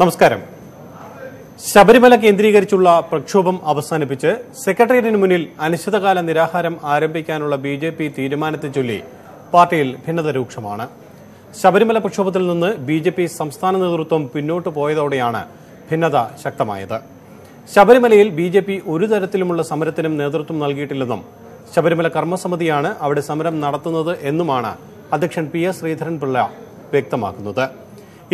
നമസ്കാരം. ശബരിമല കേന്ദ്രീകരിച്ചുള്ള പ്രക്ഷോഭം അവസാനിപ്പിച്ച് സെക്രട്ടേറിയറ്റിന് മുന്നിൽ അനിശ്ചിതകാല നിരാഹാരം ആരംഭിക്കാനുള്ള ബി ജെ പി തീരുമാനത്തെ ചൊല്ലി പാർട്ടിയിൽ ഭിന്നത രൂക്ഷമാണ് ശബരിമല പ്രക്ഷോഭത്തിൽ നിന്ന് ബി ജെ പി സംസ്ഥാന നേതൃത്വം പിന്നോട്ട് പോയതോടെയാണ് ഭിന്നത ശക്തമായത്. ശബരിമലയിൽ ബി ജെ പി ഒരു തരത്തിലുമുള്ള സമരത്തിനും നേതൃത്വം നൽകിയിട്ടില്ലെന്നും ശബരിമല കർമ്മസമിതിയാണ് അവിടെ സമരം നടത്തുന്നത് എന്നുമാണ് അധ്യക്ഷൻ പി എസ് ശ്രീധരൻപിള്ള വ്യക്തമാക്കുന്നത്.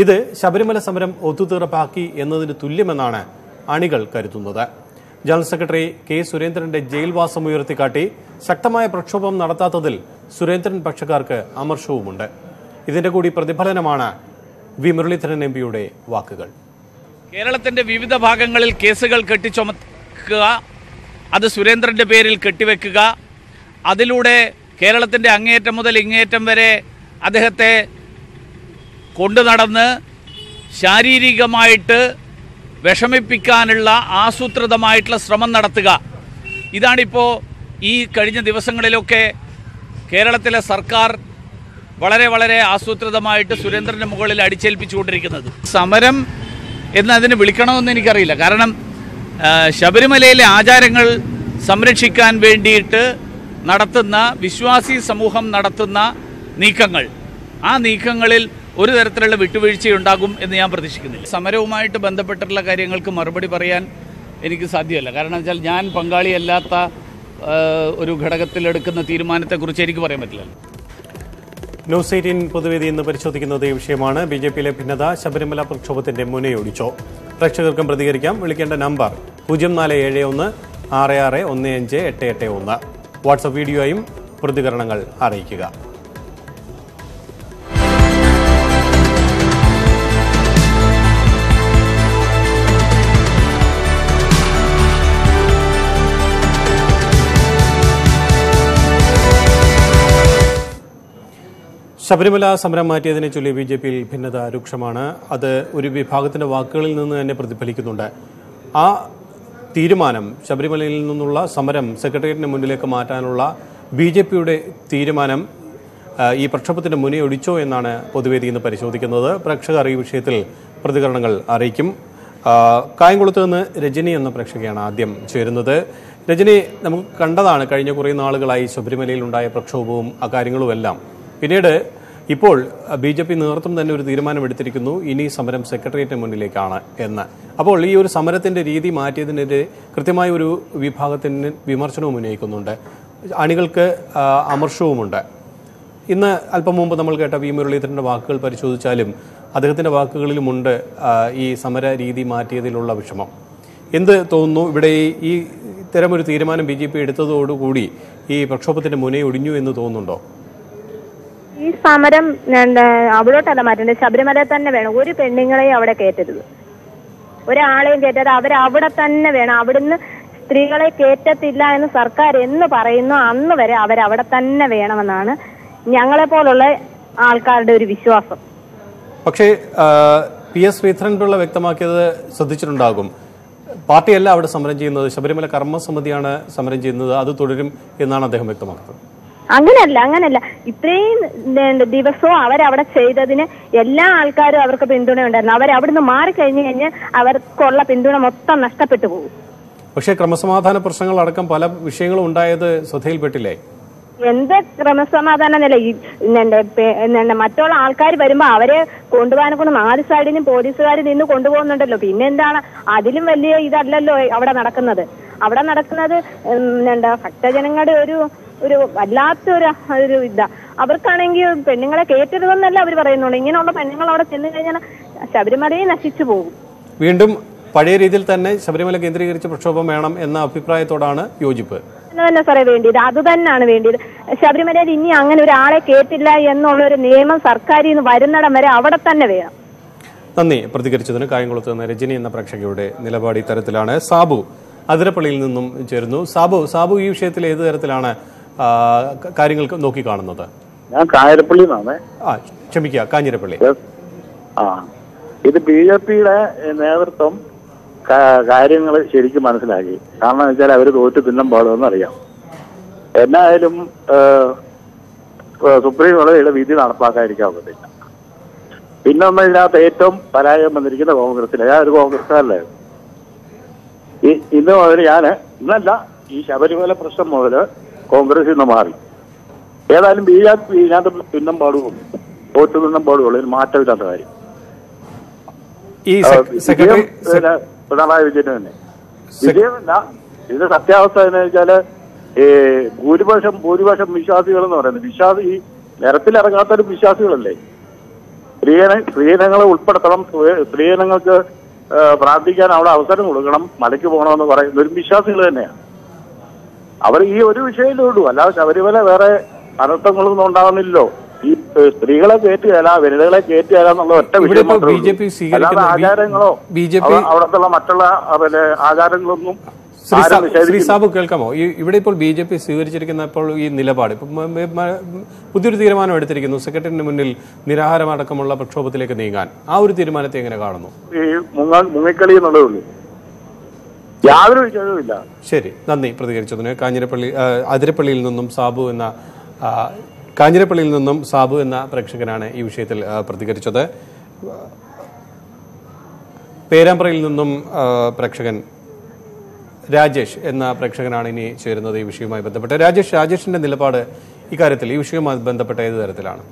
ഇത് ശബരിമല സമരം ഒത്തുതീർപ്പാക്കി എന്നതിന് തുല്യമെന്നാണ് അണികൾ കരുതുന്നത്. ജനറൽ സെക്രട്ടറി കെ സുരേന്ദ്രന്റെ ജയിൽവാസം ഉയർത്തിക്കാട്ടി ശക്തമായ പ്രക്ഷോഭം നടത്താത്തതിൽ സുരേന്ദ്രൻ പക്ഷക്കാർക്ക് അമർഷവുമുണ്ട്. ഇതിന്റെ കൂടി പ്രതിഫലനമാണ് വി മുരളീധരൻ എം പിയുടെ വാക്കുകൾ. കേരളത്തിന്റെ വിവിധ ഭാഗങ്ങളിൽ കേസുകൾ കെട്ടിച്ചുമക്കുക അത് സുരേന്ദ്രന്റെ പേരിൽ കെട്ടിവെക്കുക അതിലൂടെ കേരളത്തിന്റെ അങ്ങേയറ്റം മുതൽ ഇങ്ങേയറ്റം വരെ അദ്ദേഹത്തെ കൊണ്ടു നടന്ന് ശാരീരികമായിട്ട് വിഷമിപ്പിക്കാനുള്ള ആസൂത്രിതമായിട്ടുള്ള ശ്രമം നടത്തുക. ഇതാണിപ്പോൾ ഈ കഴിഞ്ഞ ദിവസങ്ങളിലൊക്കെ കേരളത്തിലെ സർക്കാർ വളരെ വളരെ ആസൂത്രിതമായിട്ട് സുരേന്ദ്രന്റെ മുകളിൽ അടിച്ചേൽപ്പിച്ചുകൊണ്ടിരിക്കുന്നത്. സമരം എന്ന് അതിന് വിളിക്കണമെന്ന് എനിക്കറിയില്ല. കാരണം ശബരിമലയിലെ ആചാരങ്ങൾ സംരക്ഷിക്കാൻ വേണ്ടിയിട്ട് നടത്തുന്ന വിശ്വാസി സമൂഹം നടത്തുന്ന നീക്കങ്ങൾ. ആ നീക്കങ്ങളിൽ ഒരു തരത്തിലുള്ള വിട്ടുവീഴ്ചയുണ്ടാകും എന്ന് ഞാൻ പ്രതീക്ഷിക്കുന്നില്ല. സമരവുമായിട്ട് ബന്ധപ്പെട്ടിട്ടുള്ള കാര്യങ്ങൾക്ക് മറുപടി പറയാൻ എനിക്ക് സാധ്യമല്ല. കാരണം വെച്ചാൽ ഞാൻ പങ്കാളിയല്ലാത്ത ഒരു ഘടകത്തിലെടുക്കുന്ന തീരുമാനത്തെക്കുറിച്ച് എനിക്ക് പറയാൻ പറ്റില്ല. ന്യൂസ് എയ്റ്റീൻ പൊതുവേദി ഇന്ന് പരിശോധിക്കുന്നത് ഈ വിഷയമാണ്. ബി ജെ പിയിലെ ഭിന്നത ശബരിമല പ്രക്ഷോഭത്തിന്റെ മുനയൊടിച്ചോ പ്രേക്ഷകർക്കും പ്രതികരിക്കാം. വിളിക്കേണ്ട നമ്പർ പൂജ്യം നാല് ഏഴ് ഒന്ന് ആറ് ആറ് ഒന്ന് അഞ്ച് എട്ട് എട്ട് ഒന്ന്. വാട്സപ്പ് വീഡിയോയും പ്രതികരണങ്ങൾ അറിയിക്കുക. ശബരിമല സമരം മാറ്റിയതിനെ ചൊല്ലി ബി ജെ പിയിൽ ഭിന്നത രൂക്ഷമാണ്. അത് ഒരു വിഭാഗത്തിന്റെ വാക്കുകളിൽ നിന്ന് തന്നെ പ്രതിഫലിക്കുന്നുണ്ട്. ആ തീരുമാനം ശബരിമലയിൽ നിന്നുള്ള സമരം സെക്രട്ടേറിയറ്റിന് മുന്നിലേക്ക് മാറ്റാനുള്ള ബി ജെ പിയുടെ തീരുമാനം ഈ പ്രക്ഷോഭത്തിന്റെ മുനയൊടിച്ചോ എന്നാണ് പൊതുവേദി ഇന്ന് പരിശോധിക്കുന്നത്. പ്രേക്ഷകർ ഈ വിഷയത്തിൽ പ്രതികരണങ്ങൾ അറിയിക്കും. കായംകുളത്ത് നിന്ന് രജനി എന്ന പ്രേക്ഷകയാണ് ആദ്യം ചേരുന്നത്. രജനി നമുക്ക് കണ്ടതാണ് കഴിഞ്ഞ കുറേ നാളുകളായി ശബരിമലയിൽ ഉണ്ടായ പ്രക്ഷോഭവും അക്കാര്യങ്ങളുമെല്ലാം പിന്നീട് ഇപ്പോൾ ബി ജെ പി നേതൃത്വം തന്നെ ഒരു തീരുമാനമെടുത്തിരിക്കുന്നു ഇനി സമരം സെക്രട്ടേറിയറ്റിന് മുന്നിലേക്കാണ് എന്ന്. അപ്പോൾ ഈ ഒരു സമരത്തിന്റെ രീതി മാറ്റിയതിനെതിരെ കൃത്യമായ ഒരു വിഭാഗത്തിന് വിമർശനവും ഉന്നയിക്കുന്നുണ്ട്. അണികൾക്ക് അമർഷവുമുണ്ട്. ഇന്ന് അല്പം മുമ്പ് നമ്മൾ കേട്ട വി മുരളീധരന്റെ വാക്കുകൾ പരിശോധിച്ചാലും അദ്ദേഹത്തിന്റെ വാക്കുകളിലുമുണ്ട് ഈ സമര രീതി മാറ്റിയതിലുള്ള വിഷമം. എന്ത് തോന്നുന്നു? ഇവിടെ ഈ- ഈ ഇത്തരമൊരു തീരുമാനം ബി ജെ പി എടുത്തതോടുകൂടി ഈ പ്രക്ഷോഭത്തിന്റെ മുനയൊടിഞ്ഞു എന്ന് തോന്നുന്നുണ്ടോ? ഈ സമരം അവിടോട്ടല്ല മാറ്റേണ്ടത്. ശബരിമല തന്നെ വേണം. ഒരു പെണ്ണുങ്ങളെയും അവിടെ കയറ്റരുത്. ഒരാളെയും കയറ്റരുത് അവരവിടെ തന്നെ വേണം. അവിടുന്ന് സ്ത്രീകളെ കയറ്റത്തില്ല എന്ന് സർക്കാർ എന്ന് പറയുന്നു. അന്ന് വരെ അവരവിടെ തന്നെ വേണമെന്നാണ് ഞങ്ങളെ പോലുള്ള ആൾക്കാരുടെ ഒരു വിശ്വാസം. പക്ഷേ പി എസ് ശ്രീധരൻപിള്ള വ്യക്തമാക്കിയത് ശ്രദ്ധിച്ചിട്ടുണ്ടാകും. പാർട്ടിയല്ല അവിടെ സമരം ചെയ്യുന്നത്. ശബരിമല കർമ്മസമിതിയാണ് സമരം ചെയ്യുന്നത്. അത് തുടരും എന്നാണ് അദ്ദേഹം വ്യക്തമാക്കുന്നത്. അങ്ങനെയല്ല അങ്ങനല്ല. ഇത്രയും ദിവസവും അവരവിടെ ചെയ്തതിന് എല്ലാ ആൾക്കാരും അവർക്ക് പിന്തുണ ഉണ്ടായിരുന്നു. അവരവിടുന്ന് മാറിക്കഴിഞ്ഞു കഴിഞ്ഞ് അവർക്കുള്ള പിന്തുണ മൊത്തം നഷ്ടപ്പെട്ടു പോകും. പക്ഷേ ക്രമസമാധാന പ്രശ്നങ്ങൾ അടക്കം പല വിഷയങ്ങളും ഉണ്ടായത് ശ്രദ്ധയിൽപ്പെട്ടില്ലേ? എന്ത് ക്രമസമാധാന നില മറ്റുള്ള ആൾക്കാർ വരുമ്പോ അവരെ കൊണ്ടുപോകാനെ കൊണ്ട് നാല് സൈഡിനും പോലീസുകാർ നിന്ന് കൊണ്ടുപോകുന്നുണ്ടല്ലോ. പിന്നെ എന്താണ്? അതിലും വലിയ ഇതല്ലല്ലോ അവിടെ നടക്കുന്നത്. അവിടെ നടക്കുന്നത് എന്താ ഭക്തജനങ്ങളുടെ ഒരു ഒരു വല്ലാത്തൊരു ഒരു ഇതാ. അവർക്കാണെങ്കിൽ പെണ്ണുങ്ങളെ കയറ്റരുതെന്നല്ല അവർ പറയുന്നുള്ളൂ. ഇങ്ങനെയുള്ള പെണ്ണുങ്ങൾ അവിടെ ചെന്ന് കഴിഞ്ഞാൽ ശബരിമലയെ നശിച്ചു പോകും. വീണ്ടും പഴയ രീതിയിൽ തന്നെ ശബരിമല കേന്ദ്രീകരിച്ച് പ്രക്ഷോഭം വേണം എന്ന അഭിപ്രായത്തോടാണ് യോജിപ്പ്. തന്നെ സാറേ വേണ്ടിയത്. അത് തന്നെയാണ് വേണ്ടിയത്. ശബരിമലയിൽ ഇനി അങ്ങനെ ഒരാളെ കേട്ടില്ല എന്നുള്ള ഒരു നിയമം സർക്കാരിൽ നിന്ന് വരുന്നിടം വരെ അവിടെ തന്നെ വേണം. നന്ദി. പ്രതികരിച്ചതിന് കായംകുളത്ത് നിന്ന് രജനി എന്ന പ്രേക്ഷകയുടെ നിലപാട് ഇത്തരത്തിലാണ്. സാബു അതിരപ്പള്ളിയിൽ നിന്നും ചേരുന്നു. സാബു സാബു ഈ വിഷയത്തിൽ ഏത് തരത്തിലാണ് കാര്യങ്ങൾ നോക്കിക്കാണുന്നത് ഞാൻ കാഞ്ഞിരപ്പള്ളി നിന്നാണ് ആ ക്ഷമിക്കുക കാഞ്ഞിരപ്പള്ളി. ആ ഇത് ബി ജെ പിയുടെ നേതൃത്വം കാര്യങ്ങൾ ശരിക്കും മനസ്സിലാക്കി. കാരണം വെച്ചാൽ അവർ തോറ്റ് തിന്നം പാടുമെന്ന് അറിയാം. എന്നായാലും സുപ്രീം കോടതിയുടെ വിധി നടപ്പാക്കാതിരിക്കാൻ പറ്റില്ല. പിന്നെ ഒന്ന് ഇതിനകത്ത് ഏറ്റവും പരാജയം വന്നിരിക്കുന്ന കോൺഗ്രസിലെ ഞാൻ ഒരു കോൺഗ്രസ്സുകാരനായിരുന്നു. ഇന്ന് മുതൽ ഞാൻ ഇന്നല്ല ഈ ശബരിമല പ്രശ്നം മുതൽ കോൺഗ്രസിൽ നിന്ന് മാറി. ഏതായാലും ബി ജെ പി ഇതിനകത്ത് പിന്നം പാടുകയുള്ളൂ തോറ്റു പിന്നം പാടുകയുള്ളൂ ഇതിന് മാറ്റമില്ലാത്ത കാര്യം. ഈ സെക്രട്ടറി പിണറായി വിജയന് തന്നെ. വിജയമല്ല. ഇത് സത്യാവസ്ഥ എന്ന് വെച്ചാൽ ഈ ഭൂരിപക്ഷം ഭൂരിപക്ഷം വിശ്വാസികൾ എന്ന് പറയുന്നത് വിശ്വാസി ഈ നിരത്തിലിറങ്ങാത്തൊരു വിശ്വാസികളല്ലേ? സ്ത്രീന സ്ത്രീധനങ്ങളെ ഉൾപ്പെടുത്തണം. സ്ത്രീധനങ്ങൾക്ക് പ്രാർത്ഥിക്കാൻ അവിടെ അവസരം കൊടുക്കണം. മലയ്ക്ക് പോകണമെന്ന് പറയുന്ന ഒരു വിശ്വാസികൾ തന്നെയാണ്. അവർ ഈ ഒരു വിഷയത്തിൽ ഉള്ളൂ. അല്ലാതെ ശബരിമല വേറെ അനർത്ഥങ്ങളൊന്നും ഉണ്ടാകുന്നില്ലല്ലോ ഈ സ്ത്രീകളെ കയറ്റുകയല്ല വനിതകളെ കയറ്റുകയല്ല എന്നുള്ള ഒറ്റ വിഷയം അല്ലാതെ ബി- ആചാരങ്ങളോ BJP അവിടത്തുള്ള മറ്റുള്ള പിന്നെ ആചാരങ്ങളൊന്നും ശ്രീ സാബു കേൾക്കാമോ? ഈ ഇവിടെ ഇപ്പോൾ ബി ജെ പി സ്വീകരിച്ചിരിക്കുന്ന ഇപ്പോൾ ഈ നിലപാട് പുതിയൊരു തീരുമാനം എടുത്തിരിക്കുന്നു. സെക്രട്ടറിന് മുന്നിൽ നിരാഹാരമടക്കമുള്ള പ്രക്ഷോഭത്തിലേക്ക് നീങ്ങാൻ. ആ ഒരു തീരുമാനത്തെ എങ്ങനെ കാണുന്നു? ഈ മുങ്ങ മുങ്ങിക്കളി എന്നുള്ളതേ ഉള്ളൂ. യാതൊരു വിഷയവുമില്ല ശരി. നന്ദി പ്രതികരിച്ചതിന്. കാഞ്ഞിരപ്പള്ളി അതിരപ്പള്ളിയിൽ നിന്നും സാബു എന്ന കാഞ്ഞിരപ്പള്ളിയിൽ നിന്നും സാബു എന്ന പ്രേക്ഷകനാണ് ഈ വിഷയത്തിൽ പ്രതികരിച്ചത്. പേരാമ്പ്രയിൽ നിന്നും പ്രേക്ഷകൻ രാജേഷ് എന്ന പ്രേക്ഷകനാണ് ഇനി ചേരുന്നത് ഈ വിഷയവുമായി ബന്ധപ്പെട്ട്. രാജേഷ് രാജേഷിന്റെ നിലപാട് ഇക്കാര്യത്തിൽ ഈ വിഷയവുമായി ബന്ധപ്പെട്ട ഏത് തരത്തിലാണ്?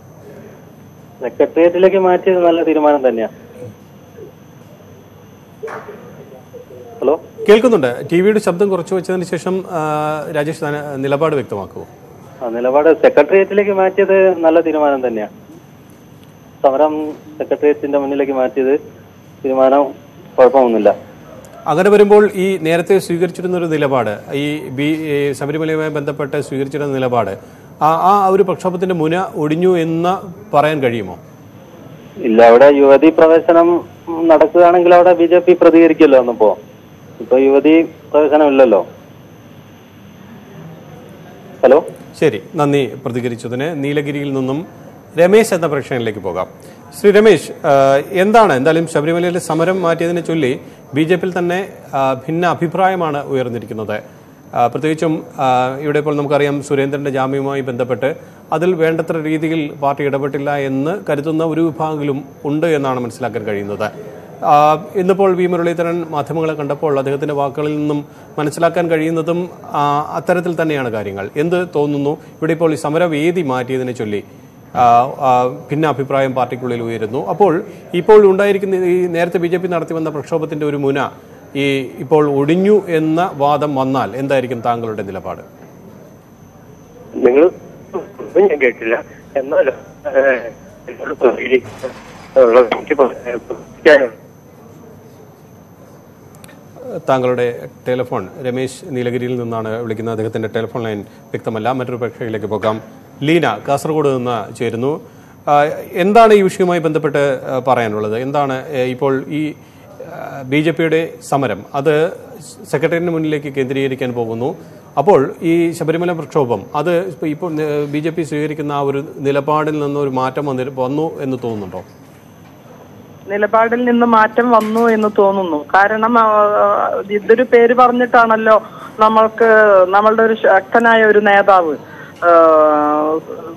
സെക്രട്ടേറിയറ്റിലേക്ക് മാറ്റിയത് നല്ല തീരുമാനം തന്നെയാ. ഹലോ? കേൾക്കുന്നുണ്ട്. ടി വിയുടെ ശബ്ദം കുറച്ചു വെച്ചതിന് ശേഷം രാജേഷ് നിലപാട് വ്യക്തമാക്കുമോ നിലപാട് സെക്രട്ടേറിയറ്റിലേക്ക് മാറ്റിയത് നല്ല തീരുമാനം തന്നെയാണ് സമരം സെക്രട്ടേറിയറ്റിന്റെ മുന്നിലേക്ക് മാറ്റിയത് തീരുമാനം കുഴപ്പമൊന്നുമില്ല. അങ്ങനെ വരുമ്പോൾ ഈ നേരത്തെ സ്വീകരിച്ചിരുന്ന ഒരു നിലപാട് ഈ ബി ശബരിമലയുമായി ബന്ധപ്പെട്ട് സ്വീകരിച്ചിരുന്ന നിലപാട് ആ ആ ഒരു പ്രക്ഷോഭത്തിന്റെ മുന ഒടിഞ്ഞു എന്ന് പറയാൻ കഴിയുമോ? ഇല്ല അവിടെ യുവതി പ്രവേശനം നടക്കുകയാണെങ്കിൽ അവിടെ ബി ജെ പി പ്രതികരിക്കല്ലോ എന്നപ്പോ ഇപ്പൊ യുവതി പ്രവേശനമില്ലല്ലോ. ഹലോ? ശരി നന്ദി പ്രതികരിച്ചതിന്. നീലഗിരിയിൽ നിന്നും രമേശ് എന്ന പ്രേക്ഷകനിലേക്ക് പോകാം. ശ്രീ രമേശ് എന്താണ് എന്തായാലും ശബരിമലയിലെ സമരം മാറ്റിയതിനെ ചൊല്ലി ബി ജെ പിയിൽ തന്നെ ഭിന്ന അഭിപ്രായമാണ് ഉയർന്നിരിക്കുന്നത്. പ്രത്യേകിച്ചും ഇവിടെ ഇപ്പോൾ നമുക്കറിയാം സുരേന്ദ്രന്റെ ജാമ്യവുമായി ബന്ധപ്പെട്ട് അതിൽ വേണ്ടത്ര രീതിയിൽ പാർട്ടി ഇടപെട്ടില്ല എന്ന് കരുതുന്ന ഒരു വിഭാഗങ്ങളും ഉണ്ട് എന്നാണ് മനസ്സിലാക്കാൻ കഴിയുന്നത്. ഇന്നിപ്പോൾ വി മുരളീധരൻ മാധ്യമങ്ങളെ കണ്ടപ്പോൾ അദ്ദേഹത്തിന്റെ വാക്കുകളിൽ നിന്നും മനസ്സിലാക്കാൻ കഴിയുന്നതും അത്തരത്തിൽ തന്നെയാണ് കാര്യങ്ങൾ. എന്ത് തോന്നുന്നു? ഇവിടെ ഇപ്പോൾ ഈ സമരവേദി മാറ്റിയതിനെ ചൊല്ലി ഭിന്ന അഭിപ്രായം പാർട്ടിക്കുള്ളിൽ ഉയരുന്നു. അപ്പോൾ ഇപ്പോൾ ഉണ്ടായിരിക്കുന്ന ഈ നേരത്തെ ബി ജെ പി നടത്തി വന്ന പ്രക്ഷോഭത്തിന്റെ ഒരു മുന ഈ ഇപ്പോൾ ഒടിഞ്ഞു എന്ന വാദം വന്നാൽ എന്തായിരിക്കും താങ്കളുടെ നിലപാട്? നിങ്ങൾ ഞാൻ കേട്ടില്ല. എനിക്ക് താങ്കളുടെ ടെലിഫോൺ രമേശ് നീലഗിരിയിൽ നിന്നാണ് വിളിക്കുന്നത്. അദ്ദേഹത്തിന്റെ ടെലിഫോൺ ലൈൻ വ്യക്തമല്ല. മറ്റൊരു പക്ഷയിലേക്ക് പോകാം. ലീന കാസർഗോഡ് നിന്ന് ചേരുന്നു. എന്താണ് ഈ വിഷയവുമായി ബന്ധപ്പെട്ട് പറയാനുള്ളത്? എന്താണ് ഇപ്പോൾ ഈ ബി ജെ പിയുടെ സമരം അത് സെക്രട്ടേറിയറ്റിന് മുന്നിലേക്ക് കേന്ദ്രീകരിക്കാൻ പോകുന്നു. അപ്പോൾ ഈ ശബരിമല പ്രക്ഷോഭം അത് ഇപ്പോൾ ബി ജെ പി സ്വീകരിക്കുന്ന ആ ഒരു നിലപാടിൽ നിന്ന് ഒരു മാറ്റം വന്നി- വന്നു എന്ന് തോന്നുന്നുണ്ടോ? നിലപാടിൽ നിന്ന് മാറ്റം വന്നു എന്ന് തോന്നുന്നു. കാരണം ഇതൊരു പേര് പറഞ്ഞിട്ടാണല്ലോ നമ്മൾക്ക് നമ്മളുടെ ഒരു ശക്തനായ ഒരു നേതാവ്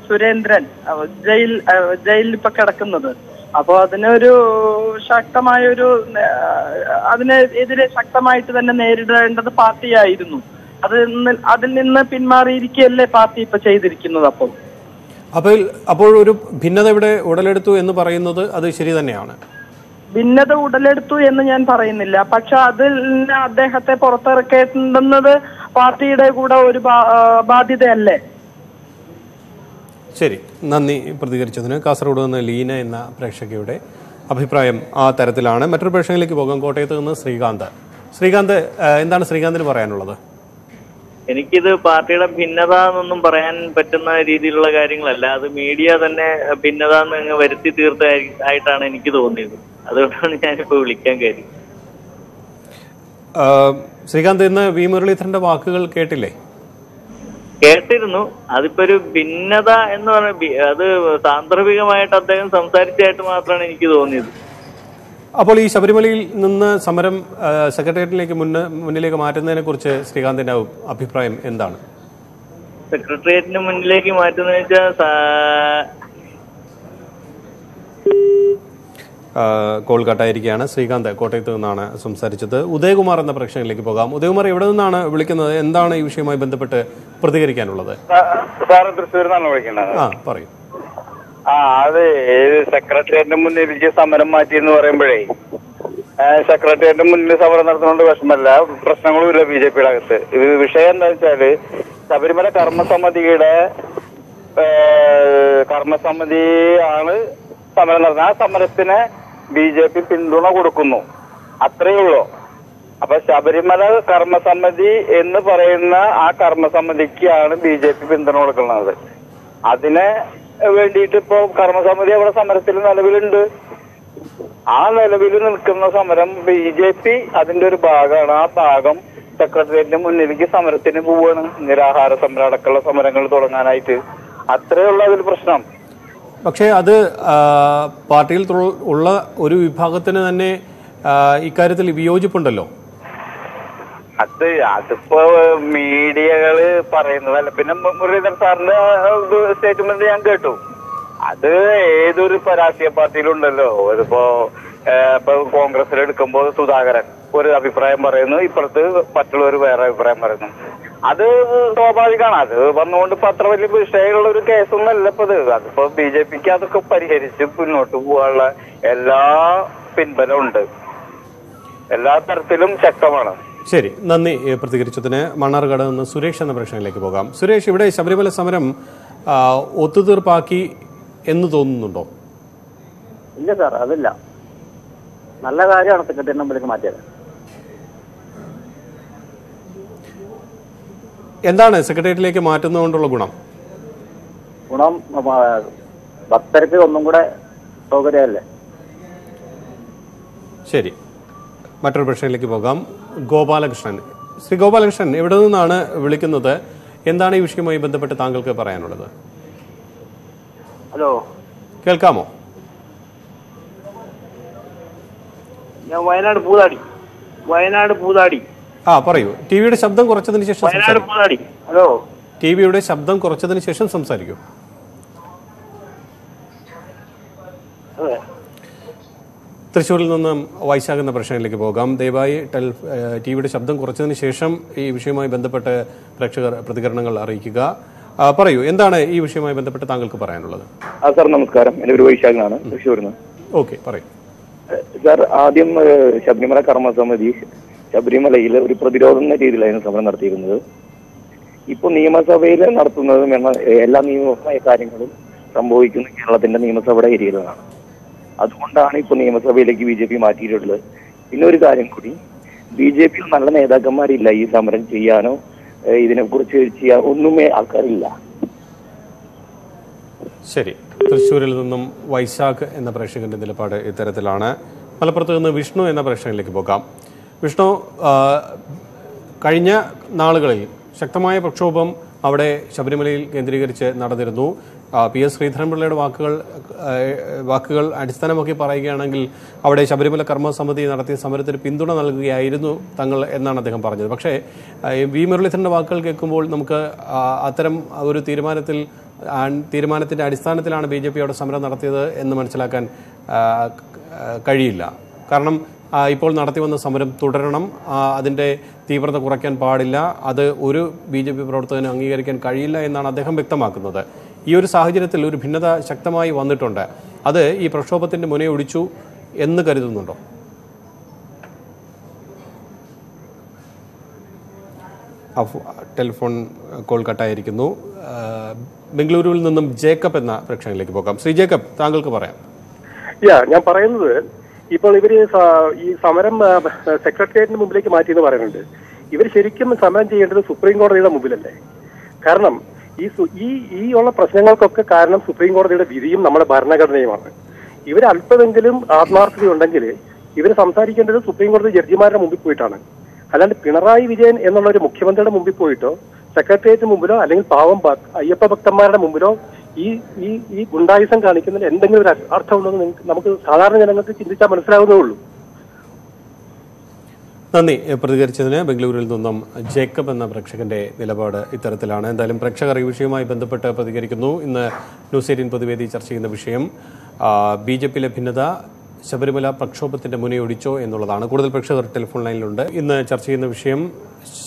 സുരേന്ദ്രൻ ജയിൽ ജയിലിൽ ഇപ്പൊ കിടക്കുന്നത്. അപ്പോ അതിനൊരു ശക്തമായ ഒരു അതിനെതിരെ ശക്തമായിട്ട് തന്നെ നേരിടേണ്ടത് പാർട്ടിയായിരുന്നു. അത് അതിൽ നിന്ന് പിന്മാറിയിരിക്കുകയല്ലേ പാർട്ടി ഇപ്പൊ ചെയ്തിരിക്കുന്നത് അപ്പോൾ? അപ്പോൾ അപ്പോൾ ഒരു ഭിന്നത ഇവിടെ ഉടലെടുത്തു എന്ന് പറയുന്നത് അത് ശരി തന്നെയാണ്. ഭിന്നത ഉടലെടുത്തു എന്ന് ഞാൻ പറയുന്നില്ല. പക്ഷെ അതിൽ അദ്ദേഹത്തെ പുറത്തിറക്കേണ്ടുന്നത് പാർട്ടിയുടെ കൂടെ ഒരു ബാധ്യതയല്ലേ? ശരി. നന്ദി പ്രതികരിച്ചതിന്. കാസർഗോഡ് നിന്ന് ലീന എന്ന പ്രേക്ഷകയുടെ അഭിപ്രായം ആ തരത്തിലാണ്. മറ്റൊരു പ്രേക്ഷകയിലേക്ക് പോകാം. കോട്ടയത്ത് നിന്ന് ശ്രീകാന്ത്. ശ്രീകാന്ത് എന്താണ് ശ്രീകാന്തിന് പറയാനുള്ളത്? എനിക്കിത് പാർട്ടിയുടെ ഭിന്നത എന്നൊന്നും പറയാൻ പറ്റുന്ന രീതിയിലുള്ള കാര്യങ്ങളല്ല. അത് മീഡിയ തന്നെ ഭിന്നത എന്ന് വരുത്തി തീർത്ത ആയിട്ടാണ് എനിക്ക് തോന്നിയത്. അതുകൊണ്ടാണ് ഞാനിപ്പോ വിളിക്കാൻ കാര്യം ശ്രീകാന്ത് ഇന്ന് വി മുരളീധരന്റെ വാക്കുകൾ കേട്ടില്ലേ? കേട്ടിരുന്നു. അതിപ്പോ ഒരു ഭിന്നത എന്ന് പറഞ്ഞ അത് സാന്ദർഭികമായിട്ട് അദ്ദേഹം സംസാരിച്ചായിട്ട് മാത്രമാണ് എനിക്ക് തോന്നിയത്. അപ്പോൾ ഈ ശബരിമലയിൽ നിന്ന് സമരം സെക്രട്ടേറിയറ്റിലേക്ക് മുന്ന് മുന്നിലേക്ക് മാറ്റുന്നതിനെ കുറിച്ച് ശ്രീകാന്തിന്റെ അഭിപ്രായം എന്താണ്? സെക്രട്ടേറിയറ്റിന് മുന്നിലേക്ക് മാറ്റുന്ന വെച്ചാൽ കോൾ കട്ടായിരിക്കുകയാണ്. ശ്രീകാന്ത് കോട്ടയത്ത് നിന്നാണ് സംസാരിച്ചത്. ഉദയകുമാർ എന്ന പ്രേക്ഷകനിലേക്ക് പോകാം. ഉദയകുമാർ എവിടെ നിന്നാണ് വിളിക്കുന്നത്? എന്താണ് ഈ വിഷയവുമായി ബന്ധപ്പെട്ട് പ്രതികരിക്കാനുള്ളത്? ആ പറയൂ. ആ അതെ ഏത് മുന്നിൽ മുന്നിലേക്ക് സമരം മാറ്റി എന്ന് പറയുമ്പോഴേ സെക്രട്ടേറിയറ്റിന്റെ മുന്നിൽ സമരം നടത്തുന്നതുകൊണ്ട് വിഷമല്ല. പ്രശ്നങ്ങളുമില്ല ബി ജെ പിയുടെ അകത്ത്. ഇത് വിഷയം എന്താ വെച്ചാൽ ശബരിമല കർമ്മസമിതിയുടെ കർമ്മസമിതി ആണ് സമരം നടത്തുന്നത്. ആ സമരത്തിന് ബി ജെ പി പിന്തുണ കൊടുക്കുന്നു. അത്രയേ ഉള്ളൂ. അപ്പൊ ശബരിമല കർമ്മസമിതി എന്ന് പറയുന്ന ആ കർമ്മസമിതിക്കാണ് ബി ജെ പി പിന്തുണ കൊടുക്കുന്നത്. അതിനെ വേണ്ടിയിട്ട് ഇപ്പോ കർമ്മസമിതി അവിടെ സമരത്തിൽ നിലവിലുണ്ട്. ആ നിലവിൽ നിൽക്കുന്ന സമരം ബി ജെ പി അതിന്റെ ഒരു ഭാഗമാണ്. ആ ഭാഗം സെക്രട്ടേറിയറ്റിന്റെ മുന്നിലേക്ക് സമരത്തിന് പോവാണ്. നിരാഹാര സമരം അടക്കമുള്ള സമരങ്ങൾ തുടങ്ങാനായിട്ട്. അത്രേ ഉള്ളൂ അതിൽ പ്രശ്നം. പക്ഷേ അത് പാർട്ടിയിൽ ഉള്ള ഒരു വിഭാഗത്തിന് തന്നെ ഇക്കാര്യത്തിൽ വിയോജിപ്പുണ്ടല്ലോ? അത് അതിപ്പോ മീഡിയകൾ പറയുന്നതല്ല. പിന്നെ മുരളീധരൻ സാറിന്റെ സ്റ്റേറ്റ്മെന്റ് ഞാൻ കേട്ടു. അത് ഏതൊരു രാഷ്ട്രീയ പാർട്ടിയിലുണ്ടല്ലോ. ഇതിപ്പോ ഏഹ്, ഇപ്പൊ കോൺഗ്രസിൽ എടുക്കുമ്പോൾ സുധാകരൻ ഒരു അഭിപ്രായം പറയുന്നു. ഇപ്പുറത്ത് മറ്റുള്ളവർ വേറെ അഭിപ്രായം പറയുന്നു. അത് സ്വാഭാവികമാണ്. അത് വന്നുകൊണ്ട് ഇപ്പൊ അത്ര വലിയ വിഷയമുള്ള ഒരു കേസൊന്നും അല്ല ഇപ്പൊ ഇത്. അതിപ്പോ ബി ജെ പിക്ക് അതൊക്കെ പരിഹരിച്ച് മുന്നോട്ട് പോകാനുള്ള എല്ലാ പിൻബലവും ഉണ്ട് എല്ലാ തരത്തിലും ശക്തമാണ്. ശരി നന്ദി പ്രതികരിച്ചതിന്. മണ്ണാർക്കാട് നിന്ന് സുരേഷ് എന്ന പ്രശ്നത്തിലേക്ക് പോകാം. സുരേഷ് ഇവിടെ ശബരിമല സമരം ഒത്തുതീർപ്പാക്കി എന്ന് തോന്നുന്നുണ്ടോ? ഇല്ല സാർ അതില്ല. നല്ല കാര്യമാണ് സെക്രട്ടറി നമ്പറിലേക്ക് മാറ്റിയത്. എന്താണ് സെക്രട്ടേറിയറ്റിലേക്ക് മാറ്റുന്നതുകൊണ്ടുള്ള ഗുണം? ഗുണം ഭക്തർക്ക് ഒന്നും കൂടെ സൗകര്യമല്ലേ? ശരി. മറ്റൊരു പ്രശ്നത്തിലേക്ക് പോകാം. ഗോപാലകൃഷ്ണൻ. ശ്രീ ഗോപാലകൃഷ്ണൻ എവിടെ നിന്നാണ് വിളിക്കുന്നത്? എന്താണ് ഈ വിഷയവുമായി ബന്ധപ്പെട്ട് താങ്കൾക്ക് പറയാനുള്ളത്? ഹലോ. കേൾക്കാമോ? ഞാൻ വയനാട് പൂതാടി. വയനാട് പൂതാടി. ആ പറയൂ. ടിവിയുടെ ശബ്ദം കുറച്ചതിന് ശേഷം ഹലോ. ടിവിയുടെ ശബ്ദം കുറച്ചതിന് ശേഷം സംസാരിക്കൂ. തൃശ്ശൂരിൽ നിന്നും വൈശാഖെന്ന പ്രശ്നത്തിലേക്ക് പോകാം. ദയവായി ടെൽ ടിവിയുടെ ശബ്ദം കുറച്ചതിന് ശേഷം ഈ വിഷയവുമായി ബന്ധപ്പെട്ട് പ്രേക്ഷകർ പ്രതികരണങ്ങൾ അറിയിക്കുക. പറയൂ എന്താണ് ഈ വിഷയവുമായി ബന്ധപ്പെട്ട് താങ്കൾക്ക് പറയാനുള്ളത്? ആ സാർ നമസ്കാരം. എന്റെ ഒരു വൈശാഖനാണ് തൃശ്ശൂരിൽ നിന്ന്. ഓക്കെ പറയൂ. സാർ ആദ്യം ശബരിമല കർമ്മസമിതി ശബരിമലയിൽ ഒരു പ്രതിരോധം എന്ന രീതിയിലായിരുന്നു സമരം നടത്തിയിരുന്നത്. ഇപ്പൊ നിയമസഭയിൽ നടത്തുന്നതും എന്ന എല്ലാ നിയമപരമായ കാര്യങ്ങളും സംഭവിക്കുന്ന കേരളത്തിന്റെ നിയമസഭയുടെ ഏരിയയിലാണ്. അതുകൊണ്ടാണ് ഇപ്പൊ നിയമസഭയിലേക്ക് ബി ജെ പി മാറ്റിയിട്ടുള്ളത്. പിന്നെ ഒരു കാര്യം കൂടി ബി ജെ പിയിൽ നല്ല നേതാക്കന്മാരില്ല ഈ സമരം ചെയ്യാനോ ഇതിനെ ഇതിനെക്കുറിച്ച് ചെയ്യാൻ ഒന്നുമേ ആൾക്കാരില്ല. ശരി. തൃശ്ശൂരിൽ നിന്നും വൈശാഖ് എന്ന പ്രേക്ഷകന്റെ നിലപാട് ഇത്തരത്തിലാണ്. മലപ്പുറത്ത് നിന്ന് വിഷ്ണു എന്ന പ്രേക്ഷകനിലേക്ക് പോകാം. വിഷ്ണു കഴിഞ്ഞ നാളുകളിൽ ശക്തമായ പ്രക്ഷോഭം അവിടെ ശബരിമലയിൽ കേന്ദ്രീകരിച്ച് നടന്നിരുന്നു. പി എസ് ശ്രീധരൻപിള്ളയുടെ വാക്കുകൾ വാക്കുകൾ അടിസ്ഥാനമാക്കി പറയുകയാണെങ്കിൽ അവിടെ ശബരിമല കർമ്മസമിതി നടത്തിയ സമരത്തിന് പിന്തുണ നൽകുകയായിരുന്നു തങ്ങൾ എന്നാണ് അദ്ദേഹം പറഞ്ഞത്. പക്ഷേ വി മുരളീധരന്റെ വാക്കുകൾ കേൾക്കുമ്പോൾ നമുക്ക് അത്തരം ഒരു തീരുമാനത്തിൽ തീരുമാനത്തിന്റെ അടിസ്ഥാനത്തിലാണ് ബി ജെ പി അവിടെ സമരം നടത്തിയത് എന്ന് മനസ്സിലാക്കാൻ കഴിയില്ല. കാരണം ഇപ്പോൾ നടത്തി വന്ന സമരം തുടരണം. അതിന്റെ അതിന്റെ തീവ്രത കുറയ്ക്കാൻ പാടില്ല. അത് ഒരു ബി ജെ പി പ്രവർത്തകന് അംഗീകരിക്കാൻ കഴിയില്ല എന്നാണ് അദ്ദേഹം വ്യക്തമാക്കുന്നത്. ഈ ഒരു സാഹചര്യത്തിൽ ഒരു ഭിന്നത ശക്തമായി വന്നിട്ടുണ്ട്. അത് ഈ പ്രക്ഷോഭത്തിന്റെ മുനയൊടിച്ചു എന്ന് കരുതുന്നുണ്ടോ? ടെലിഫോൺ കോൾ കട്ടായിരിക്കുന്നു. ബംഗളൂരുവിൽ നിന്നും ജേക്കബ് എന്ന പ്രേക്ഷകനിലേക്ക് പോകാം. ശ്രീ ജേക്കബ് താങ്കൾക്ക് പറയാം. യാ ഞാൻ പറയുന്നത് ഇപ്പോൾ ഇവർ ഈ സമരം സെക്രട്ടേറിയറ്റിന് മുമ്പിലേക്ക് മാറ്റി എന്ന് പറയുന്നുണ്ട്. ഇവർ ശരിക്കും സമരം ചെയ്യേണ്ടത് സുപ്രീം കോടതിയുടെ മുമ്പിലല്ലേ? കാരണം ഈ ഈ ഈ ഉള്ള പ്രശ്നങ്ങൾക്കൊക്കെ കാരണം സുപ്രീം കോടതിയുടെ വിധിയും നമ്മുടെ ഭരണഘടനയുമാണ്. ഇവർ അല്പമെങ്കിലും ആത്മാർത്ഥത ഉണ്ടെങ്കിൽ ഇവർ സംസാരിക്കേണ്ടത് സുപ്രീം കോടതി ജഡ്ജിമാരുടെ മുമ്പിൽ പോയിട്ടാണ്. അല്ലാണ്ട് പിണറായി വിജയൻ എന്നുള്ള ഒരു മുഖ്യമന്ത്രിയുടെ മുമ്പിൽ പോയിട്ടോ സെക്രട്ടേറിയറ്റിന് മുമ്പിലോ അല്ലെങ്കിൽ പാവം അയ്യപ്പ ഭക്തന്മാരുടെ മുമ്പിലോ ഈ ഈ ഈ ഗുണ്ടായുസം കാണിക്കുന്നതിൽ എന്തെങ്കിലും ഒരു അർത്ഥമുണ്ടെന്ന് നമുക്ക് സാധാരണ ജനങ്ങൾക്ക് ചിന്തിച്ചാൽ മനസ്സിലാവുന്നേ ഉള്ളൂ നന്ദി. പ്രതികരിച്ചതിന് ബംഗളൂരുവിൽ നിന്നും ജേക്കബ് എന്ന പ്രേക്ഷകന്റെ നിലപാട് ഇത്തരത്തിലാണ്. എന്തായാലും പ്രേക്ഷകർ ഈ വിഷയവുമായി ബന്ധപ്പെട്ട് പ്രതികരിക്കുന്നു. ഇന്ന് ന്യൂസ് എയ്റ്റീൻ പൊതുവേദി ചർച്ച ചെയ്യുന്ന വിഷയം ബി ജെ പിയിലെ ഭിന്നത ശബരിമല പ്രക്ഷോഭത്തിന്റെ മുനയൊടിച്ചോ എന്നുള്ളതാണ്. കൂടുതൽ പ്രേക്ഷകർ ടെലിഫോൺ ലൈനിലുണ്ട്. ഇന്ന് ചർച്ച ചെയ്യുന്ന വിഷയം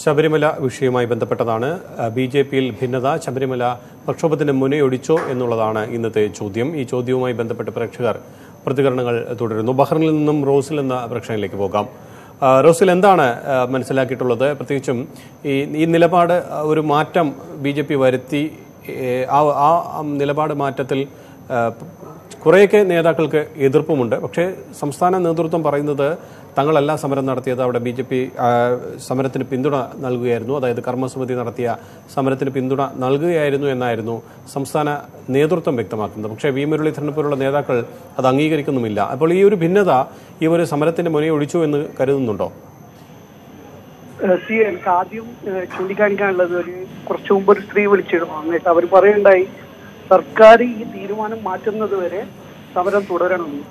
ശബരിമല വിഷയവുമായി ബന്ധപ്പെട്ടതാണ്. ബി ജെ പിയിൽ ഭിന്നത ശബരിമല പ്രക്ഷോഭത്തിന്റെ മുനയൊടിച്ചോ എന്നുള്ളതാണ് ഇന്നത്തെ ചോദ്യം. ഈ ചോദ്യവുമായി ബന്ധപ്പെട്ട് പ്രേക്ഷകർ പ്രതികരണങ്ങൾ തുടരുന്നു. ബഹ്റിനിൽ നിന്നും റോസിൽ എന്ന പ്രേക്ഷകനിലേക്ക് പോകാം. റോസിൽ എന്താണ് മനസ്സിലാക്കിയിട്ടുള്ളത്? പ്രത്യേകിച്ചും ഈ ഈ നിലപാട് ഒരു മാറ്റം ബി ജെ പി വരുത്തി ആ നിലപാട് മാറ്റത്തിൽ കുറേയൊക്കെ നേതാക്കൾക്ക് എതിർപ്പുമുണ്ട്. പക്ഷേ സംസ്ഥാന നേതൃത്വം പറയുന്നത് തങ്ങളല്ല സമരം നടത്തിയത് അവിടെ ബി ജെ പി സമരത്തിന് പിന്തുണ നൽകുകയായിരുന്നു. അതായത് കർമ്മസമിതി നടത്തിയ സമരത്തിന് പിന്തുണ നൽകുകയായിരുന്നു എന്നായിരുന്നു സംസ്ഥാന നേതൃത്വം വ്യക്തമാക്കുന്നത്. പക്ഷേ വി. മുരളീധരനെ പോലുള്ള നേതാക്കൾ അത് അംഗീകരിക്കുന്നുമില്ല. അപ്പോൾ ഈ ഒരു ഭിന്നത ഈ ഒരു സമരത്തിന്റെ മുനയെ ഒഴിച്ചു എന്ന് കരുതുന്നുണ്ടോ? എനിക്ക് ആദ്യം ചൂണ്ടിക്കാണിക്കാനുള്ളത് ഒരു കുറച്ചു മുമ്പ് ഒരു സ്ത്രീ വിളിച്ചിരുന്നു. അവർ പറയുണ്ടായി സർക്കാർ ഈ തീരുമാനം മാറ്റുന്നത് വരെ സമരം തുടരണമെന്ന്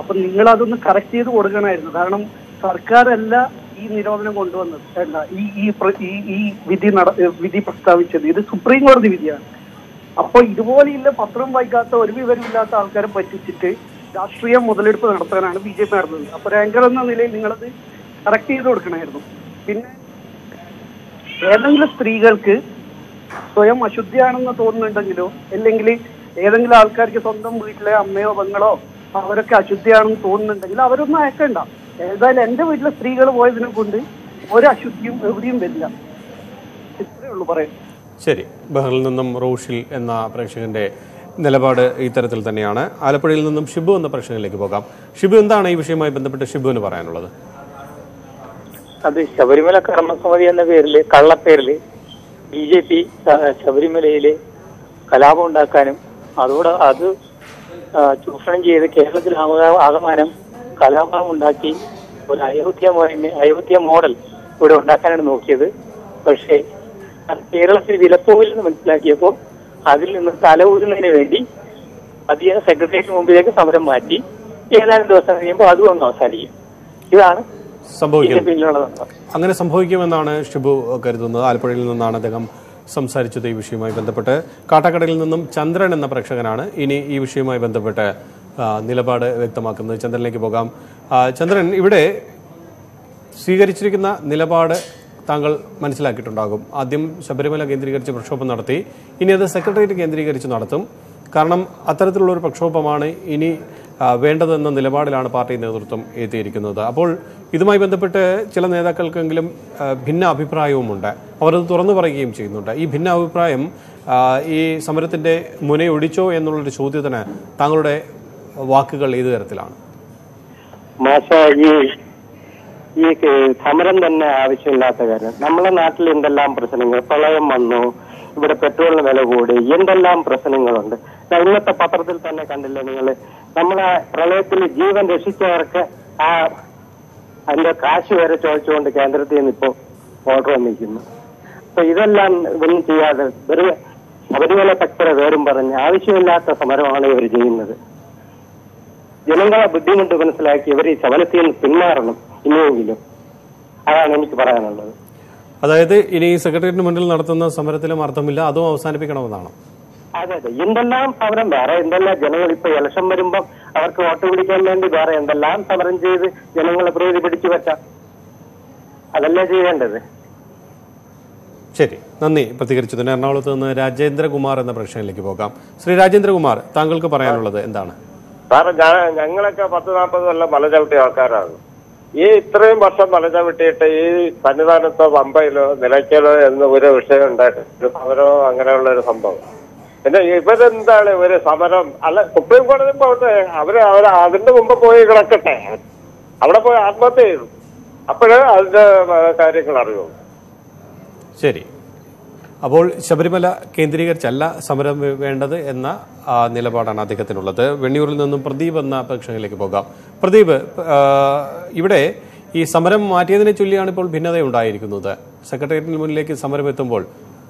അപ്പൊ നിങ്ങൾ അതൊന്ന് കറക്റ്റ് ചെയ്ത് കൊടുക്കണമായിരുന്നു. കാരണം സർക്കാരല്ല ഈ നിരോധനം കൊണ്ടുവന്നത്. അല്ല ഈ ഈ ഈ വിധി നട വിധി പ്രസ്താവിച്ചത്. ഇത് സുപ്രീം കോടതി വിധിയാണ്. അപ്പൊ ഇതുപോലെയുള്ള പത്രം വായിക്കാത്ത ഒരു വിവരമില്ലാത്ത ആൾക്കാരെ പറ്റിച്ചിട്ട് രാഷ്ട്രീയ മുതലെടുപ്പ് നടത്താനാണ് ബി ജെ പി നടന്നത് അപ്പൊ ആങ്കർ എന്ന നിലയിൽ നിങ്ങളത് കറക്റ്റ് ചെയ്ത് കൊടുക്കണമായിരുന്നു. പിന്നെ ഏതെങ്കിലും സ്ത്രീകൾക്ക് സ്വയം അശുദ്ധിയാണെന്ന് തോന്നുന്നുണ്ടെങ്കിലോ അല്ലെങ്കിൽ ഏതെങ്കിലും ആൾക്കാർക്ക് സ്വന്തം വീട്ടിലെ അമ്മയോ പെങ്ങളോ അവരൊക്കെ അശുദ്ധിയാണെന്ന് തോന്നുന്നുണ്ടെങ്കിൽ അവരൊന്നും അയക്കണ്ട. ഏതായാലും എന്റെ വീട്ടിലെ സ്ത്രീകൾ പോയതിനെ കൊണ്ട് ഒരു അശുദ്ധിയും എവിടെയും വരില്ല. ഇത്രയേ ഉള്ളൂ പറയാൻ. ശരി. ബഹറിൽ നിന്നും റോഷിൽ എന്ന പ്രേക്ഷകന്റെ നിലപാട് ഇത്തരത്തിൽ തന്നെയാണ്. ആലപ്പുഴയിൽ നിന്നും ഷിബു എന്ന പ്രശ്നങ്ങളിലേക്ക് പോകാം. ഷിബു എന്താണ് ഈ വിഷയവുമായി ബന്ധപ്പെട്ട് ഷിബുവിന് പറയാനുള്ളത്? അത് ശബരിമല കർമ്മസമിതി എന്ന പേരിൽ കള്ളപ്പേരിൽ ബി ജെ പി ശബരിമലയിലെ കലാപം ഉണ്ടാക്കാനും അതോടെ അത് ചൂഷണം ചെയ്ത് കേരളത്തിൽ ആക- ആകമാനം കലാപം ഉണ്ടാക്കി ഒരു അയോധ്യ അയോധ്യ മോഡൽ ഇവിടെ ഉണ്ടാക്കാനാണ് നോക്കിയത്. പക്ഷേ കേരളത്തിൽ വിലപ്പോവില്ലെന്ന് മനസ്സിലാക്കിയപ്പോൾ അതിൽ നിന്ന് തലഊരുന്നതിന് വേണ്ടി അധിക സെക്രട്ടേറിയറ്റ് മുമ്പിലേക്ക് സമരം മാറ്റി. ഏതാനും ദിവസം കഴിയുമ്പോൾ അതും ഒന്ന് അവസാനിക്കും. ഇതാണ് സംഭവിക്കുന്നത് ഇതിന്റെ പിന്നിലുള്ളത് അങ്ങനെ സംഭവിക്കുമെന്നാണ് ഷിബു കരുതുന്നത്. ആലപ്പുഴയിൽ നിന്നാണ് അദ്ദേഹം സംസാരിച്ചത് ഈ വിഷയവുമായി ബന്ധപ്പെട്ട്. കാട്ടാക്കടയിൽ നിന്നും ചന്ദ്രൻ എന്ന പ്രേക്ഷകനാണ് ഇനി ഈ വിഷയവുമായി ബന്ധപ്പെട്ട് നിലപാട് വ്യക്തമാക്കുന്നത്. ചന്ദ്രനിലേക്ക് പോകാം. ചന്ദ്രൻ ഇവിടെ സ്വീകരിച്ചിരിക്കുന്ന നിലപാട് താങ്കൾ മനസ്സിലാക്കിയിട്ടുണ്ടാകും. ആദ്യം ശബരിമല കേന്ദ്രീകരിച്ച് പ്രക്ഷോഭം നടത്തി ഇനി അത് സെക്രട്ടേറിയറ്റ് കേന്ദ്രീകരിച്ച് നടത്തും. കാരണം അത്തരത്തിലുള്ള ഒരു പ്രക്ഷോഭമാണ് ഇനി വേണ്ടതെന്ന നിലപാടിലാണ് പാർട്ടി നേതൃത്വം എത്തിയിരിക്കുന്നത്. അപ്പോൾ ഇതുമായി ബന്ധപ്പെട്ട് ചില നേതാക്കൾക്കെങ്കിലും ഭിന്ന അഭിപ്രായവുമുണ്ട്. അവരത് തുറന്നു പറയുകയും ചെയ്യുന്നുണ്ട്. ഈ ഭിന്ന അഭിപ്രായം ഈ സമരത്തിന്റെ മുനയൊടിച്ചോ എന്നുള്ളൊരു ചോദ്യത്തിന് താങ്കളുടെ വാക്കുകൾ ഏത് തരത്തിലാണ്? ഈ സമരം തന്നെ ആവശ്യമില്ലാത്ത കാര്യം. നമ്മുടെ നാട്ടിൽ എന്തെല്ലാം പ്രശ്നങ്ങൾ? പ്രളയം വന്നു. ഇവിടെ പെട്രോളിന് വില കൂടി എന്തെല്ലാം പ്രശ്നങ്ങളുണ്ട്? ഇന്നത്തെ പത്രത്തിൽ തന്നെ കണ്ടില്ലേ നിങ്ങൾ നമ്മളെ പ്രളയത്തിൽ ജീവൻ രക്ഷിച്ചവർക്ക് ആ അതിന്റെ കാശ് വരെ ചോദിച്ചുകൊണ്ട് കേന്ദ്രത്തിൽ നിന്ന് ഇപ്പോ ഓർഡർ വന്നിരിക്കുന്നു. അപ്പൊ ഇതെല്ലാം ഇതൊന്നും ചെയ്യാതെ വെറുതെ ശബരിമല ഭക്തരെ വേറും പറഞ്ഞ് ആവശ്യമില്ലാത്ത സമരമാണ് ഇവർ ചെയ്യുന്നത്. ജനങ്ങളെ ബുദ്ധിമുട്ട് മനസ്സിലാക്കി ഇവർ ഈ സമരത്തിൽ നിന്ന് പിന്മാറണം ഇനിയെങ്കിലും. അതാണ് എനിക്ക് പറയാനുള്ളത്. അതായത് ഇനി സെക്രട്ടേറിയറ്റിന് മുന്നിൽ നടത്തുന്ന സമരത്തിലും അർത്ഥമില്ല അതും അവസാനിപ്പിക്കണമെന്നാണ്? അതെ അതെ. എന്തെല്ലാം സമരം? വേറെ എന്തെല്ലാം ജനങ്ങൾ ഇപ്പൊ ഇലക്ഷൻ വരുമ്പം അവർക്ക് വോട്ട് പിടിക്കാൻ വേണ്ടി വേറെ എന്തെല്ലാം സമരം ചെയ്ത് ജനങ്ങളെ പ്രീതി പിടിച്ചു പറ്റാം അതല്ലേ ചെയ്യേണ്ടത്? ശരി. നന്ദി. പ്രതികരിച്ചതിന് എറണാകുളത്ത് നിന്ന് രാജേന്ദ്രകുമാർ എന്ന പ്രശ്നത്തിലേക്ക് പോകാം. ശ്രീ രാജേന്ദ്രകുമാർ താങ്കൾക്ക് പറയാനുള്ളത് എന്താണ്? സാറ് ഞാ- ഞങ്ങളൊക്കെ പത്ത് നാൽപ്പത് കൊല്ലം മല ചവിട്ടിയ ആൾക്കാരാണ്. ഈ ഇത്രയും വർഷം മല വിട്ടിട്ട് ഈ സന്നിധാനത്തോ പമ്പയിലോ നിലയ്ക്കലോ എന്ന ഒരു വിഷയം ഉണ്ടായിട്ട് സമരോ അങ്ങനെയുള്ള ഒരു സംഭവം. പിന്നെ ഇവരെന്താണ് ഒരു സമരം? അല്ല സുപ്രീം കോടതി പോട്ടെ അവർ അവർ അതിന്റെ മുമ്പ് പോയി കിടക്കട്ടെ. അവിടെ പോയി ആത്മഹത്യ ചെയ്തു. അപ്പോഴേ അതിന്റെ കാര്യങ്ങൾ അറിയുള്ളൂ. ശരി. അപ്പോൾ ശബരിമല കേന്ദ്രീകരിച്ചല്ല സമരം വേണ്ടത് എന്ന നിലപാടാണ് അദ്ദേഹത്തിനുള്ളത്. വെണ്ണിയൂരിൽ നിന്നും പ്രദീപ് എന്ന പ്രേക്ഷകനിലേക്ക് പോകാം. പ്രദീപ് ഇവിടെ ഈ സമരം മാറ്റിയതിനെ ചൊല്ലിയാണ് ഇപ്പോൾ ഭിന്നതയുണ്ടായിരിക്കുന്നത്. സെക്രട്ടേറിയറ്റിന് മുന്നിലേക്ക് സമരം എത്തുമ്പോൾ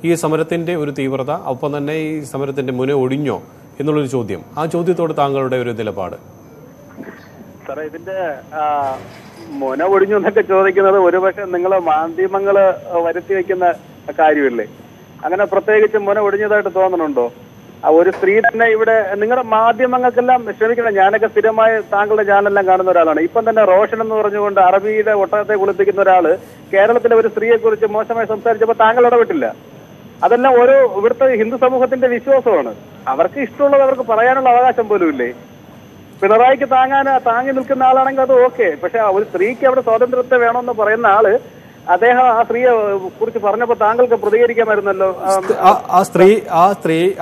ഈ സമരത്തിന്റെ ഒരു തീവ്രത ഒപ്പം തന്നെ ഈ സമരത്തിന്റെ മുന ഒടിഞ്ഞോ എന്നുള്ളൊരു ചോദ്യം. ആ ചോദ്യത്തോട് താങ്കളുടെ ഒരു നിലപാട്? സാറേ ഇതിന്റെ മുന ഒടിഞ്ഞു എന്നൊക്കെ ചോദിക്കുന്നത് ഒരുപക്ഷെ നിങ്ങൾ മാധ്യമങ്ങൾ വരുത്തി വെക്കുന്ന കാര്യമല്ലേ? അങ്ങനെ പ്രത്യേകിച്ച് മുന ഒടിഞ്ഞതായിട്ട് തോന്നുന്നുണ്ടോ? ഒരു സ്ത്രീ തന്നെ ഇവിടെ നിങ്ങളുടെ മാധ്യമങ്ങൾക്കെല്ലാം ക്ഷമിക്കണം ഞാനൊക്കെ സ്ഥിരമായി താങ്കളുടെ ചാനലെല്ലാം കാണുന്ന ഒരാളാണ്. ഇപ്പം തന്നെ റോഷൻ എന്ന് പറഞ്ഞുകൊണ്ട് അറബിയിലെ ഒട്ടകത്തെ കുളിപ്പിക്കുന്ന ഒരാൾ കേരളത്തിലെ ഒരു സ്ത്രീയെക്കുറിച്ച് മോശമായി സംസാരിച്ചപ്പോൾ താങ്കൾ ഇടപെട്ടില്ല. അതെല്ലാം ഓരോ ഇവിടുത്തെ ഹിന്ദു സമൂഹത്തിന്റെ വിശ്വാസമാണ്. അവർക്ക് ഇഷ്ടമുള്ളത് അവർക്ക് പറയാനുള്ള അവകാശം പോലും ഇല്ലേ? പിണറായിക്ക് താങ്ങാൻ താങ്ങി നിൽക്കുന്ന ആളാണെങ്കിൽ അത് ഓക്കെ. പക്ഷെ ഒരു സ്ത്രീക്ക് അവിടെ സ്വാതന്ത്ര്യത്തെ വേണമെന്ന് പറയുന്ന ആൾ അദ്ദേഹം ആ സ്ത്രീയെ കുറിച്ച് പറഞ്ഞപ്പോൾ താങ്കൾക്ക് പ്രതികരിക്കാമായിരുന്നല്ലോ. ആ, സ്ത്രീ ആ സ്ത്രീ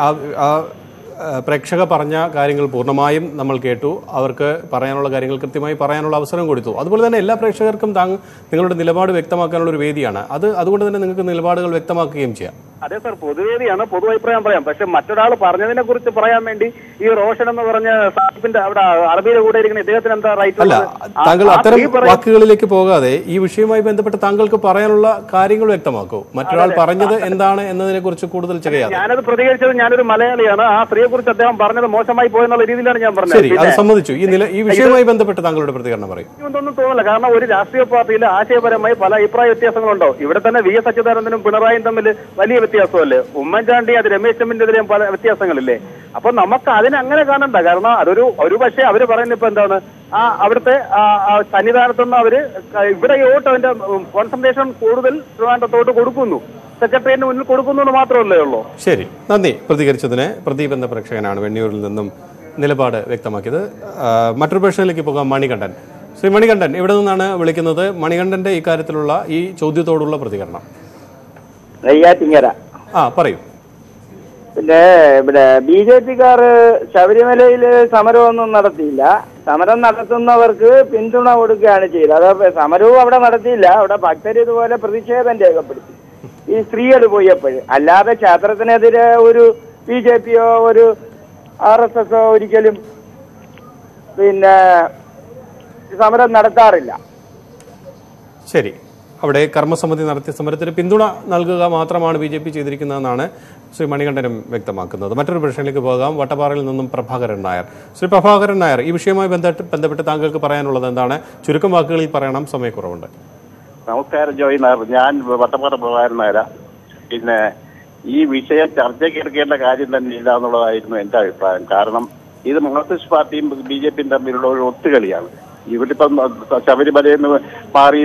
പ്രേക്ഷക പറഞ്ഞ കാര്യങ്ങൾ പൂർണമായും നമ്മൾ കേട്ടു. അവർക്ക് പറയാനുള്ള കാര്യങ്ങൾ കൃത്യമായി പറയാനുള്ള അവസരം കൊടുത്തു. അതുപോലെ തന്നെ എല്ലാ പ്രേക്ഷകർക്കും താങ്കൾ നിങ്ങളുടെ നിലപാട് വ്യക്തമാക്കാനുള്ള ഒരു വേദിയാണ്. അത് അതുകൊണ്ട് തന്നെ നിങ്ങൾക്ക് നിലപാടുകൾ വ്യക്തമാക്കുകയും ചെയ്യാം. അതെ സാർ പൊതുവേദിയാണ്. പൊതു അഭിപ്രായം പറയാം. പക്ഷെ മറ്റൊരാൾ പറഞ്ഞതിനെ കുറിച്ച് പറയാൻ വേണ്ടി ഈ റോഷൻ എന്ന് പറഞ്ഞ സാഹിബിന്റെ അവിടെ അറബിയുടെ കൂടെ ഇരിക്കുന്ന ഇദ്ദേഹത്തിന് എന്താ റൈറ്റ് അല്ല താങ്കൾ അത്തരം വാക്കുകളിലേക്ക് പോകാതെ ഈ വിഷയവുമായി ബന്ധപ്പെട്ട് താങ്കൾക്ക് പറയാനുള്ള കാര്യങ്ങൾ വ്യക്തമാക്കൂ. മറ്റൊരാൾ പറഞ്ഞത് എന്താണ് എന്നതിനെ കുറിച്ച് കൂടുതൽ ചെയ്യാതെ ഞാനത് പ്രതികരിച്ചത് ഞാനൊരു മലയാളിയാണ്. ആ സ്ത്രീയെ കുറിച്ച് അദ്ദേഹം പറഞ്ഞത് മോശമായി പോയെന്നുള്ള രീതിയിലാണ് ഞാൻ പറഞ്ഞത്. ശരി അത് സംബന്ധിച്ചു സമ്മതിച്ചു. ഈ നില ഈ വിഷയവുമായി ബന്ധപ്പെട്ട് താങ്കളുടെ പ്രതികരണം പറയും. ഒന്നും തോന്നില്ല. കാരണം ഒരു രാഷ്ട്രീയ പാർട്ടിയിൽ ആശയപരമായി പല അഭിപ്രായ വ്യത്യാസങ്ങളുണ്ടോ? ഇവിടെ തന്നെ വി എസ് അച്യുതാനന്ദനും പിണറായിയും തമ്മിൽ വലിയ വ്യത്യാസമല്ലേ? ഉമ്മൻചാണ്ടി അത് രമേശ് ചെമ്മിന്റെതിരെയും പല വ്യത്യാസങ്ങളില്ലേ? അപ്പൊ നമുക്ക് അതിനെ അങ്ങനെ കാണണ്ട. കാരണം അതൊരു ഒരു പക്ഷേ അവർ പറയുന്ന ഇപ്പൊ എന്താണ്? ആ അവിടുത്തെ സന്നിധാനത്തുനിന്ന് അവർ ഇവിടെ വോട്ട് അതിന്റെ കോൺസെൻട്രേഷൻ കൂടുതൽ ട്രിവാൻഡ്രത്തോട്ട് കൊടുക്കുന്നു. സെക്രട്ടേറിയറ്റിന് മുന്നിൽ കൊടുക്കുന്നു എന്ന് മാത്രമല്ലേ ഉള്ളൂ. ശരി. നന്ദി പ്രതികരിച്ചതിന്. പ്രദീപ് എന്ന പ്രേക്ഷകനാണ് വെണ്ണിയൂരിൽ നിന്നും നിലപാട് വ്യക്തമാക്കിയത്. മറ്റൊരു പ്രശ്നത്തിലേക്ക് പോകാം മണികണ്ഠൻ. ശ്രീ മണികണ്ഠൻ ഇവിടെ നിന്നാണ് വിളിക്കുന്നത്? മണികണ്ഠന്റെ ഇക്കാര്യത്തിലുള്ള ഈ ചോദ്യത്തോടുള്ള പ്രതികരണം. നെയ്യാറ്റിങ്ങര ആ പറയൂ. പിന്നെ ഇവിടെ ബി ജെ പിക്കാർ ശബരിമലയിൽ സമരമൊന്നും നടത്തിയില്ല. സമരം നടത്തുന്നവർക്ക് പിന്തുണ കൊടുക്കുകയാണ് ചെയ്തത്. അത് സമരവും അവിടെ നടത്തിയില്ല. അവിടെ ഭക്തർ ഇതുപോലെ പ്രതിഷേധം രേഖപ്പെടുത്തി. ഈ സ്ത്രീകൾ പോയപ്പോൾ അല്ലാതെ ക്ഷേത്രത്തിനെതിരെ ഒരു ബി ജെ പിയോ ഒരു ആർ എസ് എസോ ഒരിക്കലും പിന്നെ സമരം നടത്താറില്ല. ശരി. അവിടെ കർമ്മസമിതി നടത്തിയ സമരത്തിന് പിന്തുണ നൽകുക മാത്രമാണ് ബി ജെ പി ചെയ്തിരിക്കുന്നതെന്നാണ് ശ്രീ മണികണ്ഠനും വ്യക്തമാക്കുന്നത്. മറ്റൊരു പ്രശ്നത്തിലേക്ക് പോകാം. വട്ടപ്പാറയിൽ നിന്നും പ്രഭാകരൻ നായർ. ശ്രീ പ്രഭാകരൻ നായർ ഈ വിഷയവുമായി ബന്ധപ്പെട്ട് ബന്ധപ്പെട്ട് താങ്കൾക്ക് പറയാനുള്ളത് എന്താണ്? ചുരുക്കം വാക്കുകളിൽ പറയണം. സമയക്കുറവുണ്ട്. നമസ്കാരം ജോയി നായർ. ഞാൻ വട്ടപ്പാറ പ്രഭാകരൻ നായര. പിന്നെ ഈ വിഷയം ചർച്ചയ്ക്ക് എടുക്കേണ്ട കാര്യം തന്നെ ഇല്ല എന്നുള്ളതായിരുന്നു എന്റെ അഭിപ്രായം. കാരണം ഇത് മാർക്സിസ്റ്റ് പാർട്ടിയും ബി ജെ പിയും തമ്മിലുള്ള ഒരു ഒത്തുകളിയാണ്. ഇവിടിപ്പം ശബരിമലയിൽ നിന്ന് മാറി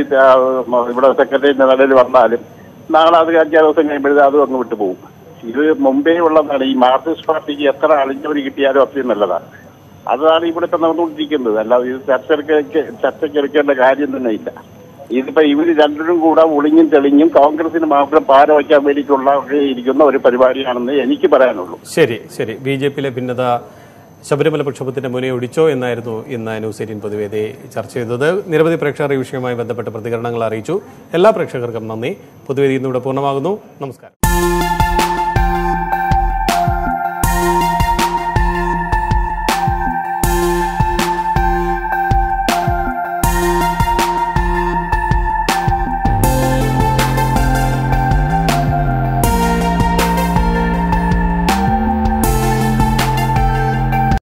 ഇവിടെ സെക്രട്ടറിയുടെ നിലയിൽ വന്നാലും നാളെ അത് അഞ്ചാറ് ദിവസം കഴിയുമ്പോഴേ അതും അങ്ങ് വിട്ടുപോകും ഇത് മുമ്പേ ഉള്ളതാണ്. ഈ മാർക്സിസ്റ്റ് പാർട്ടിക്ക് എത്ര അളിഞ്ഞവര് കിട്ടിയാലും അത്രയും നല്ലതാണ്. അതാണ് ഇവിടെ ഇപ്പം നടന്നുകൊണ്ടിരിക്കുന്നത്. അല്ലാതെ ഇത് ചർച്ചയ്ക്ക് ചർച്ചയ്ക്ക് എടുക്കേണ്ട കാര്യം തന്നെ ഇല്ല. ഇതിപ്പോ ഇവർ രണ്ടിനും കൂടെ ഒളിഞ്ഞും തെളിഞ്ഞും കോൺഗ്രസിന് മാത്രം പാര വയ്ക്കാൻ വേണ്ടിയിട്ടുള്ള ഇരിക്കുന്ന ഒരു പരിപാടിയാണെന്ന് എനിക്ക് പറയാനുള്ളൂ. ശരി ശരി. ബി ജെ പിയിലെ ഭിന്നത ശബരിമല പ്രക്ഷോഭത്തിന്റെ മുനെ ഒടിച്ചോ എന്നായിരുന്നു ഇന്ന് ന്യൂസ് എയ്റ്റീൻ പൊതുവേദി ചർച്ച ചെയ്തത്. നിരവധി പ്രേക്ഷകർ ഈ വിഷയവുമായി ബന്ധപ്പെട്ട പ്രതികരണങ്ങൾ അറിയിച്ചു. എല്ലാ പ്രേക്ഷകർക്കും നന്ദി. പൊതുവേദി ഇന്നിവിടെ പൂർണമാകുന്നു. നമസ്കാരം.